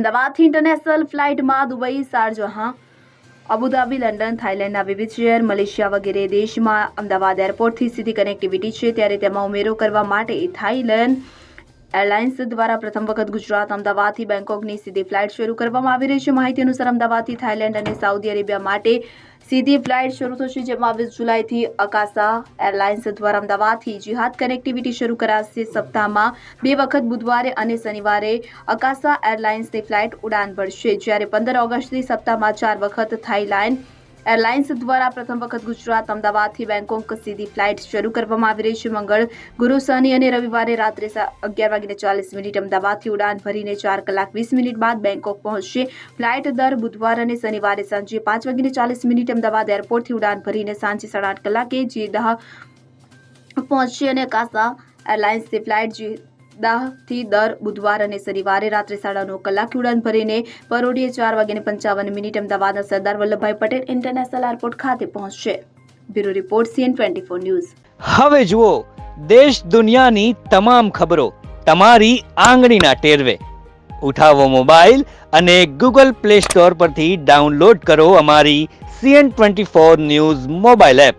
અમદાવાદથી ઇન્ટરનેશનલ ફ્લાઇટમાં Dubai Sharjah Abu Dhabi, London, થાઇલેન્ડના વિવિધ શહેર, મલેશિયા વગેરે દેશમાં અમદાવાદ એરપોર્ટથી સીધી કનેક્ટિવિટી છે. ત્યારે તેમાં ઉમેરો કરવા માટે થાઇલેન્ડ એરલાઇન્સ દ્વારા પ્રથમ વખત ગુજરાત અમદાવાદથી બેંકોકની સીધી ફ્લાઇટ શરૂ કરવામાં આવી રહી છે. માહિતી અનુસાર અમદાવાદથી થાઇલેન્ડ અને સાઉદી અરેબિયા માટે સીધી ફ્લાઇટ શરૂ થશે, જેમાં વીસ જુલાઈથી અકાસા એરલાઇન્સ દ્વારા અમદાવાદથી જિહાદ કનેક્ટિવિટી શરૂ કરાશે. સપ્તાહમાં બે વખત બુધવારે અને શનિવારે અકાસા એરલાઇન્સની ફ્લાઇટ ઉડાન ભરશે. જ્યારે પંદર ઓગસ્ટથી સપ્તાહમાં ચાર વખત થાઇલેન્ડ એરલાઇન્સ દ્વારા પ્રથમ વખત ગુજરાત અમદાવાદથી બેંકોક સીધી ફ્લાઇટ શરૂ કરવામાં આવી રહી છે. મંગળ ગુરુ શનિ અને રવિવારે રાત્રે અગિયાર વાગીને ચાલીસ મિનિટ અમદાવાદથી ઉડાન ભરીને ચાર કલાક વીસ મિનિટ બાદ બેંકોક પહોંચશે. ફ્લાઇટ દર બુધવાર અને શનિવારે સાંજે પાંચ વાગીને ચાલીસ મિનિટ અમદાવાદ એરપોર્ટથી ઉડાન ભરીને સાંજે સાડા આઠ કલાકે જેદાહ પહોંચશે અને કાસા એરલાઇન્સની ફ્લાઇટ જેદાહથી દર બુધવાર અને શનિવારે રાત્રે સાડા નવ કલાકે ઉડાન ભરીને પરોઢીએ ચાર વાગ્યાને પંચાવન મિનિટ અમદાવાદના સરદાર વલ્લભભાઈ પટેલ ઇન્ટરનેશનલ એરપોર્ટ ખાતે પહોંચશે. Bureau report CN twenty four news. હવે જુઓ, દેશ દુનિયાની તમામ ખબરો તમારી આંગળીના ટેરવે. ઉઠાવો મોબાઈલ અને ગૂગલ પ્લે સ્ટોર પરથી ડાઉનલોડ કરો અમારી CN twenty four news mobile app.